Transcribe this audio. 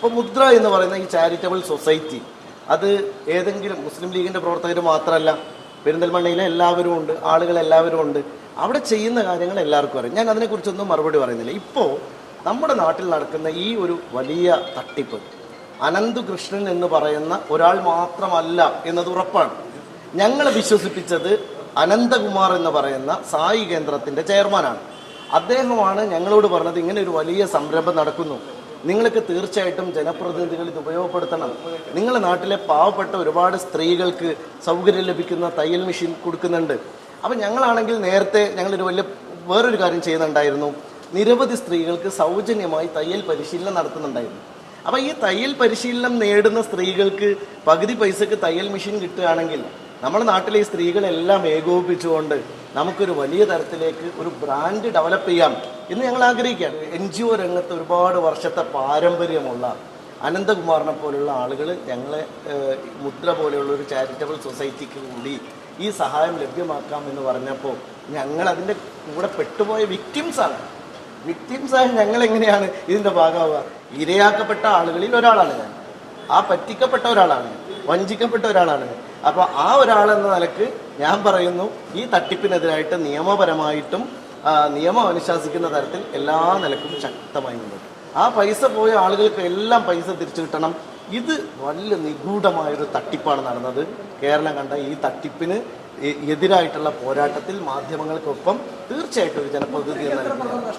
അപ്പോൾ മുദ്ര എന്ന് പറയുന്ന ഈ ചാരിറ്റബിൾ സൊസൈറ്റി അത് ഏതെങ്കിലും മുസ്ലിം ലീഗിന്റെ പ്രവർത്തകർ മാത്രമല്ല പെരിന്തൽമണ്ണയിലെ എല്ലാവരും ഉണ്ട് ആളുകൾ എല്ലാവരും ഉണ്ട്. അവിടെ ചെയ്യുന്ന കാര്യങ്ങൾ എല്ലാവർക്കും അറിയാം. ഞാൻ അതിനെക്കുറിച്ചൊന്നും മറുപടി പറയുന്നില്ല. ഇപ്പോൾ നമ്മുടെ നാട്ടിൽ നടക്കുന്ന ഈ ഒരു വലിയ തട്ടിപ്പ് അനന്തുകൃഷ്ണൻ എന്ന് പറയുന്ന ഒരാൾ മാത്രമല്ല എന്നത് ഉറപ്പാണ്. ഞങ്ങളെ വിശ്വസിപ്പിച്ചത് അനന്തകുമാർ എന്ന് പറയുന്ന സായി കേന്ദ്രത്തിന്റെ ചെയർമാനാണ്. അദ്ദേഹമാണ് ഞങ്ങളോട് പറഞ്ഞത് ഇങ്ങനെ ഒരു വലിയ സംരംഭം നടക്കുന്നു. നിങ്ങൾക്ക് തീർച്ചയായിട്ടും ജനപ്രതിനിധികൾ ഇത് ഉപയോഗപ്പെടുത്തണം. നിങ്ങളുടെ നാട്ടിലെ പാവപ്പെട്ട ഒരുപാട് സ്ത്രീകൾക്ക് സൗകര്യം ലഭിക്കുന്ന തയ്യൽ മെഷീൻ കൊടുക്കുന്നുണ്ട്. അപ്പം ഞങ്ങളാണെങ്കിൽ നേരത്തെ ഞങ്ങളൊരു വലിയ വേറൊരു കാര്യം ചെയ്യുന്നുണ്ടായിരുന്നു. നിരവധി സ്ത്രീകൾക്ക് സൗജന്യമായി തയ്യൽ പരിശീലനം നടത്തുന്നുണ്ടായിരുന്നു. അപ്പോൾ ഈ തയ്യൽ പരിശീലനം നേടുന്ന സ്ത്രീകൾക്ക് പകുതി പൈസക്ക് തയ്യൽ മെഷീൻ കിട്ടുകയാണെങ്കിൽ നമ്മുടെ നാട്ടിലെ ഈ സ്ത്രീകളെല്ലാം ഏകോപിപ്പിച്ചുകൊണ്ട് നമുക്കൊരു വലിയ തരത്തിലേക്ക് ഒരു ബ്രാൻഡ് ഡെവലപ്പ് ചെയ്യാം എന്ന് ഞങ്ങൾ ആഗ്രഹിക്കുകയാണ്. എൻ ജി ഒ രംഗത്ത് ഒരുപാട് വർഷത്തെ പാരമ്പര്യമുള്ള അനന്തകുമാറിനെ പോലുള്ള ആളുകൾ ഞങ്ങളെ മുദ്ര പോലെയുള്ള ഒരു ചാരിറ്റബിൾ സൊസൈറ്റിക്ക് കൂടി ഈ സഹായം ലഭ്യമാക്കാം എന്ന് പറഞ്ഞപ്പോൾ ഞങ്ങൾ അതിന്റെ കൂടെ പെട്ടുപോയ വിക്ടിംസാണ് വിക്ടിംസായ ഞങ്ങൾ എങ്ങനെയാണ് ഇതിന്റെ ഭാഗമാവുക? ഇരയാക്കപ്പെട്ട ആളുകളിൽ ഒരാളാണ് ഞാൻ. ആ പറ്റിക്കപ്പെട്ട ഒരാളാണ്. വഞ്ചിക്കപ്പെട്ട ഒരാളാണ്. അപ്പോൾ അപ്പൊ ആ ഒരാളെന്ന നിലയ്ക്ക് ഞാൻ പറയുന്നു ഈ തട്ടിപ്പിനെതിരായിട്ട് നിയമപരമായിട്ടും നിയമം അനുശാസിക്കുന്ന തരത്തിൽ എല്ലാ നിലക്കും ശക്തമായി മുന്നോട്ട്. ആ പൈസ പോയ ആളുകൾക്ക് എല്ലാം പൈസ തിരിച്ചു കിട്ടണം. ഇത് വലിയ നിഗൂഢമായൊരു തട്ടിപ്പാണ് നടന്നത്. കേരളം കണ്ട ഈ തട്ടിപ്പിന് എതിരായിട്ടുള്ള പോരാട്ടത്തിൽ മാധ്യമങ്ങൾക്കൊപ്പം തീർച്ചയായിട്ടും ഒരു ജനപ്രതിനിധി എന്ന